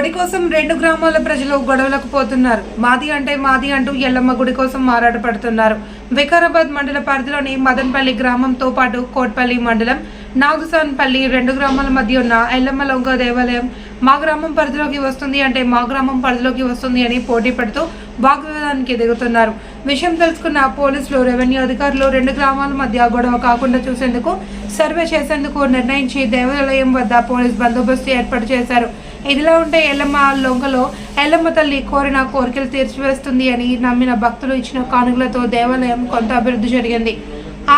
గుడి కోసం రెండు గ్రామాల ప్రజలు గొడవలకు పోతున్నారు. మాది అంటే మాది అంటూ ఎల్లమ్మ గుడి కోసం మారాటపడుతున్నారు వికారాబాద్ మండల పరిధిలోని మదన్పల్లి గ్రామంతో పాటు కోట్పల్లి మండలం నాగుసాన్పల్లి రెండు గ్రామాల మధ్య ఉన్న ఎల్లమ్మ లొంగ దేవాలయం మా గ్రామం పరిధిలోకి వస్తుంది అంటే మా గ్రామం పరిధిలోకి వస్తుంది అని పోటీ పడుతూ వాగ్వివాదానికి దిగుతున్నారు విషయం తెలుసుకున్న పోలీసులు రెవెన్యూ అధికారులు రెండు గ్రామాల మధ్య గొడవ కాకుండా చూసేందుకు సర్వే చేసేందుకు నిర్ణయించి దేవాలయం వద్ద పోలీస్ బందోబస్తు ఏర్పాటు చేశారు. ఇదిలా ఉంటే ఎల్లమ్మ లొంగలో ఎల్లమ్మ తల్లి కోరిన కోరికలు తీర్చివేస్తుంది అని నమ్మిన భక్తులు ఇచ్చిన కానుకలతో దేవాలయం కొంత అభివృద్ధి జరిగింది.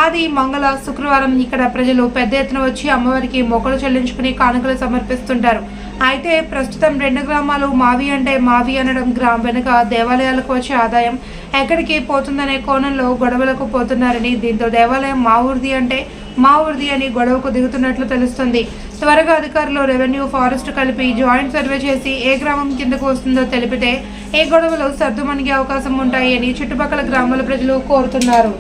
ఆది మంగళ శుక్రవారం ఇక్కడ ప్రజలు పెద్ద ఎత్తున వచ్చి అమ్మవారికి మొక్కలు చెల్లించుకుని కానుకలు సమర్పిస్తుంటారు. అయితే ప్రస్తుతం రెండు గ్రామాలు మావి అంటే మావి అనడం గ్రామ వెనుక దేవాలయాలకు వచ్చే ఆదాయం ఎక్కడికి పోతుందనే కోణంలో గొడవలకు పోతున్నారని దీంతో దేవాలయం మా ఊరిది అంటే మా ఊరిది అని గొడవకు దిగుతున్నట్లు తెలుస్తుంది. త్వరగా అధికారులు రెవెన్యూ ఫారెస్ట్ కలిపి జాయింట్ సర్వే చేసి ఏ గ్రామం కిందకు వస్తుందో తెలిపితే ఏ గొడవలు సర్దుమణిగే అవకాశం ఉంటాయని చుట్టుపక్కల గ్రామాల ప్రజలు కోరుతున్నారు.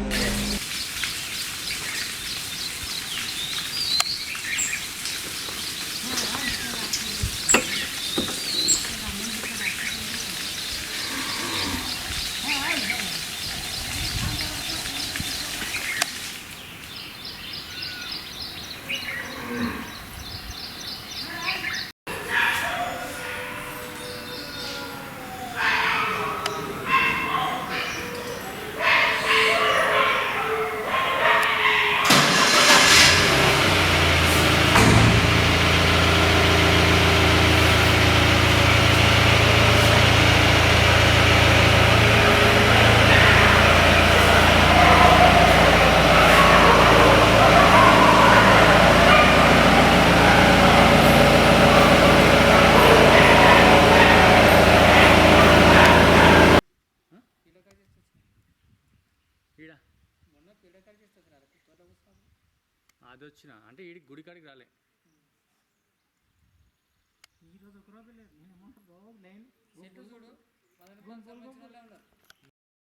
ఈడ? అది వచ్చిన. అంటే ఈడి గుడి కాడికి రాలే. ఈరోజు ఒక రోజు లేదు నేను రోజు లైన్ చెట్టు చూడు.